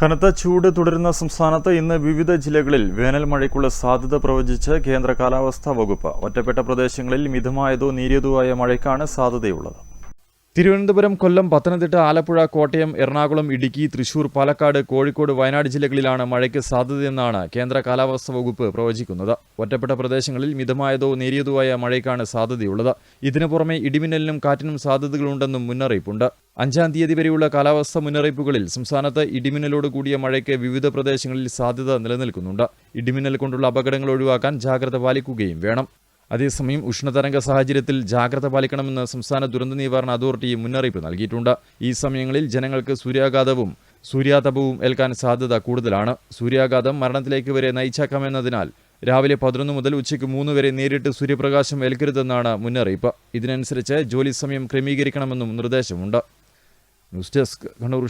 കനത്ത ചൂട് തുടരുന്ന സംസ്ഥാനത്ത് ഇന്ന് വിവിധ ജില്ലകളിൽ വേനൽ മഴയ്ക്കുള്ള സാധ്യത പ്രവചിച്ച് കേന്ദ്ര കാലാവസ്ഥാ വകുപ്പ്. ഒറ്റപ്പെട്ട പ്രദേശങ്ങളിൽ മിതമായതോ നീരിയതോ ആയ മഴയ്ക്കാണ് സാധ്യതയുള്ളത്. തിരുവനന്തപുരം കൊല്ലം പത്തനംതിട്ട ആലപ്പുഴ കോട്ടയം എറണാകുളം ഇടുക്കി തൃശൂർ പാലക്കാട് കോഴിക്കോട് വയനാട് ജില്ലകളിലാണ് മഴയ്ക്ക് സാധ്യതയെന്നാണ് കേന്ദ്ര കാലാവസ്ഥാ വകുപ്പ് പ്രവചിക്കുന്നത്. ഒറ്റപ്പെട്ട പ്രദേശങ്ങളിൽ മിതമായതോ നേരിയതോ ആയ മഴയ്ക്കാണ് സാധ്യതയുള്ളത്. ഇതിനു പുറമെ ഇടിമിന്നലിനും കാറ്റിനും സാധ്യതകളുണ്ടെന്നും മുന്നറിയിപ്പുണ്ട്. അഞ്ചാം തീയതി വരെയുള്ള കാലാവസ്ഥാ മുന്നറിയിപ്പുകളിൽ സംസ്ഥാനത്ത് ഇടിമിന്നലോട് കൂടിയ മഴയ്ക്ക് വിവിധ പ്രദേശങ്ങളിൽ സാധ്യത നിലനിൽക്കുന്നുണ്ട്. ഇടിമിന്നൽ കൊണ്ടുള്ള അപകടങ്ങൾ ഒഴിവാക്കാൻ ജാഗ്രത പാലിക്കുകയും വേണം. അതേസമയം ഉഷ്ണതരംഗ സാഹചര്യത്തിൽ ജാഗ്രത പാലിക്കണമെന്ന് സംസ്ഥാന ദുരന്ത നിവാരണ അതോറിറ്റി മുന്നറിയിപ്പ് നൽകിയിട്ടുണ്ട്. ഈ സമയങ്ങളിൽ ജനങ്ങൾക്ക് സൂര്യാഘാതവും സൂര്യാതപവും ഏൽക്കാൻ സാധ്യത കൂടുതലാണ്. സൂര്യാഘാതം മരണത്തിലേക്ക് വരെ നയിച്ചേക്കാമെന്നതിനാൽ രാവിലെ പതിനൊന്ന് മുതൽ ഉച്ചയ്ക്ക് മൂന്ന് വരെ നേരിട്ട് സൂര്യപ്രകാശം ഏൽക്കരുതെന്നാണ് മുന്നറിയിപ്പ്. ഇതിനനുസരിച്ച് ജോലി സമയം ക്രമീകരിക്കണമെന്നും നിർദ്ദേശമുണ്ട്. News desk Kannur